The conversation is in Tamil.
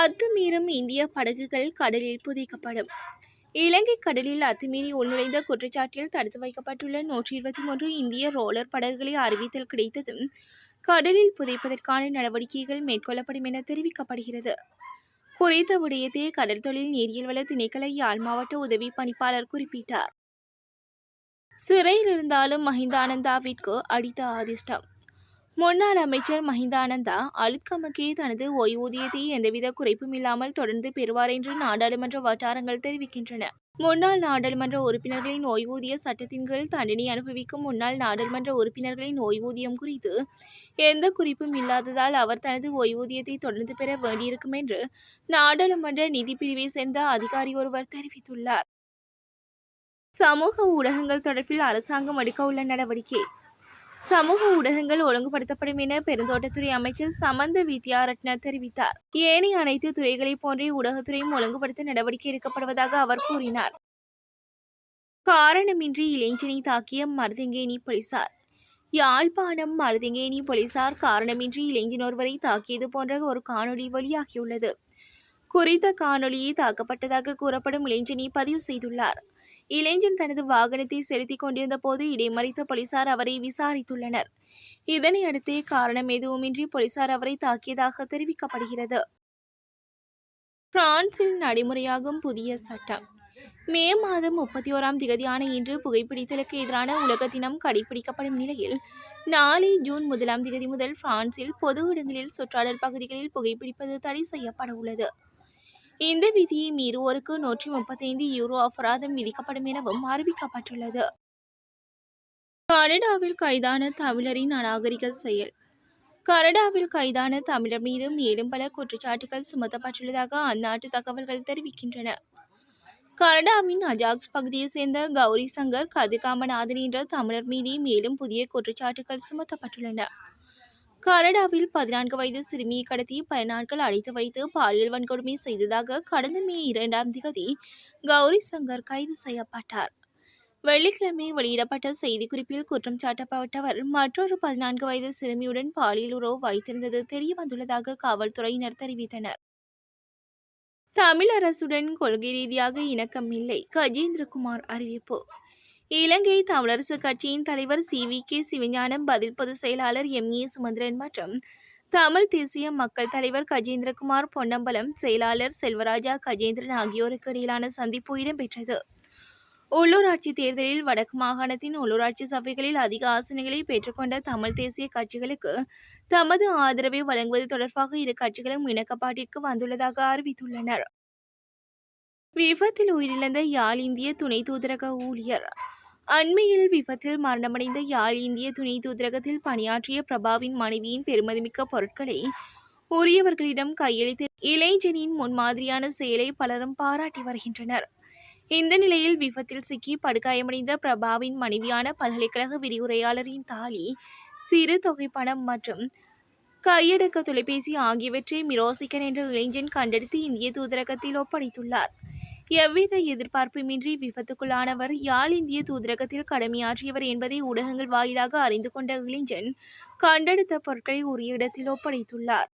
அத்துமீறும் இந்திய படகுகள் கடலில் புதைக்கப்படும். இலங்கை கடலில் அத்துமீறி உள்நுழைந்த குற்றச்சாட்டில் தடுத்து வைக்கப்பட்டுள்ள. நூற்றி இருபத்தி மூன்று இந்திய ரோலர் படகுகளை அறிவித்தல் கிடைத்ததும் கடலில் புதைப்பதற்கான நடவடிக்கைகள் மேற்கொள்ளப்படும் என தெரிவிக்கப்படுகிறது. குறித்த விடயத்தை கடல் தொழில் நீரியல் வள திணைக்கள யாழ் மாவட்ட உதவி பணிப்பாளர் குறிப்பிட்டார். சிறையில் இருந்தாலும் மஹிந்தானந்தாவிற்கு அடித்த அதிர்ஷ்டம். முன்னாள் அமைச்சர் மஹிந்தானந்தா அலுத்கமக்கே தனது ஓய்வூதியத்தை எந்தவித குறைப்பும் இல்லாமல் தொடர்ந்து பெறுவார் என்று நாடாளுமன்ற வட்டாரங்கள் தெரிவிக்கின்றன. முன்னாள் நாடாளுமன்ற உறுப்பினர்களின் ஓய்வூதிய சட்டத்தின் கீழ் தண்டனை அனுபவிக்கும் முன்னாள் நாடாளுமன்ற உறுப்பினர்களின் ஓய்வூதியம் குறித்து எந்த குறிப்பும் இல்லாததால் அவர் தனது ஓய்வூதியத்தை தொடர்ந்து பெற வேண்டியிருக்கும் என்று நாடாளுமன்ற நிதி பிரிவை சேர்ந்த அதிகாரி ஒருவர் தெரிவித்துள்ளார். சமூக ஊடகங்கள் தொடர்பில் அரசாங்கம் எடுக்க உள்ள நடவடிக்கை சமூக ஊடகங்கள் ஒழுங்குபடுத்தப்படும் என பெருந்தோட்டத்துறை அமைச்சர் சமந்த வித்யாரட்ன தெரிவித்தார். ஏனைய அனைத்து துறைகளைப் போன்றே ஊடகத்துறையும் ஒழுங்குபடுத்த நடவடிக்கை எடுக்கப்படுவதாக அவர் கூறினார். காரணமின்றி இளைஞனை தாக்கிய மருதங்கேணி போலீசார். யாழ்ப்பாணம் மருதங்கேணி போலீசார் காரணமின்றி இளைஞன் ஒருவரை தாக்கியது போன்ற ஒரு காணொளி வெளியாகியுள்ளது. குறித்த காணொளியை தாக்கப்பட்டதாக கூறப்படும் இளைஞனை பதிவு செய்துள்ளார். இளைஞன் தனது வாகனத்தை செலுத்திக் கொண்டிருந்த போது இடைமறித்த போலீசார் அவரை விசாரித்துள்ளனர். இதனையடுத்து காரணம் எதுவுமின்றி போலீசார் அவரை தாக்கியதாக தெரிவிக்கப்படுகிறது. பிரான்சில் நடைமுறையாகும் புதிய சட்டம். மே மாதம் முப்பத்தி ஓராம் திகதியான இன்று புகைப்பிடித்தலுக்கு எதிரான உலக தினம் கடைபிடிக்கப்படும் நிலையில் நாளை ஜூன் முதலாம் திகதி முதல் பிரான்சில் பொது இடங்களில் சுற்றாடல் பகுதிகளில் புகைப்பிடிப்பது தடை செய்யப்பட உள்ளது இந்த விதியை மீறுவோருக்கு நூற்றி முப்பத்தைந்து யூரோ அபராதம் விதிக்கப்படும் எனவும் அறிவிக்கப்பட்டுள்ளது. கனடாவில் கைதான தமிழரின் அநாகரிக செயல். கனடாவில் கைதான தமிழர் மீது மேலும் பல குற்றச்சாட்டுகள் சுமத்தப்பட்டுள்ளதாக அந்நாட்டு தகவல்கள் தெரிவிக்கின்றன. கனடாவின் அஜாக்ஸ் பகுதியைச் சேர்ந்த கௌரி சங்கர் கதிர்காமநாதன் என்ற தமிழர் மீது மேலும் புதிய குற்றச்சாட்டுகள் சுமத்தப்பட்டுள்ளன. கனடாவில் பதினான்கு வயது சிறுமியை கடத்தி பல நாட்கள் அடைத்து வைத்து பாலியல் வன்கொடுமை செய்ததாக கடந்த மே இரண்டாம் திகதி கௌரி சங்கர் கைது செய்யப்பட்டார். வெள்ளிக்கிழமை வெளியிடப்பட்ட செய்திக்குறிப்பில் குற்றம் சாட்டப்பட்டவர் மற்றொரு பதினான்கு வயது சிறுமியுடன் பாலியல் உறவு வைத்திருந்தது தெரிய வந்துள்ளதாக காவல்துறையினர் தெரிவித்தனர். தமிழ் அரசுடன் கொள்கை ரீதியாக இணக்கம் இல்லை கஜேந்திரகுமார் அறிவிப்பு இலங்கை தமிழரசு கட்சியின் தலைவர் சி. வி. கே. சிவஞானம் பதில் பொதுச் செயலாளர் எம். ஏ. சுமந்திரன் மற்றும் தமிழ் தேசிய மக்கள் தலைவர் கஜேந்திரகுமார் பொன்னம்பலம் செயலாளர் செல்வராஜா கஜேந்திரன் ஆகியோருக்கு இடையிலான சந்திப்பு இடம்பெற்றது. உள்ளூராட்சி தேர்தலில் வடக்கு மாகாணத்தின் உள்ளூராட்சி சபைகளில் அதிக ஆசனங்களை பெற்றுக்கொண்ட தமிழ் தேசிய கட்சிகளுக்கு தமது ஆதரவை வழங்குவது தொடர்பாக இரு கட்சிகளும் இணக்கப்பாட்டிற்கு வந்துள்ளதாக அறிவித்துள்ளனர். விபத்தில் உயிரிழந்த யாழ் இந்திய துணை தூதரக ஊழியர் அண்மையில் விபத்தில் மரணமடைந்த யாழ் இந்திய துணை தூதரகத்தில் பணியாற்றிய பிரபாவின் மனைவியின் பெருமதிமிக்க பொருட்களை உரியவர்களிடம் கையளித்து இளைஞனின் முன்மாதிரியான செயலை பலரும் பாராட்டி வருகின்றனர். இந்த நிலையில் விபத்தில் சிக்கி படுகாயமடைந்த பிரபாவின் மனைவியான பல்கலைக்கழக விரிவுரையாளரின் தாலி சிறு தொகை பணம் மற்றும் கையடக்க தொலைபேசி ஆகியவற்றை மிரோசிக்கன் என்ற இளைஞன் கண்டெடுத்து இந்திய தூதரகத்தில் ஒப்படைத்துள்ளார். எவ்வித எதிர்பார்ப்புமின்றி விபத்துக்குள்ளானவர் யாழ் இந்திய தூதரகத்தில் கடமையாற்றியவர் என்பதை ஊடகங்கள் வாயிலாக அறிந்து கொண்ட இளைஞன் கண்டெடுத்த பொருட்களை உரிய இடத்தில் ஒப்படைத்துள்ளார்.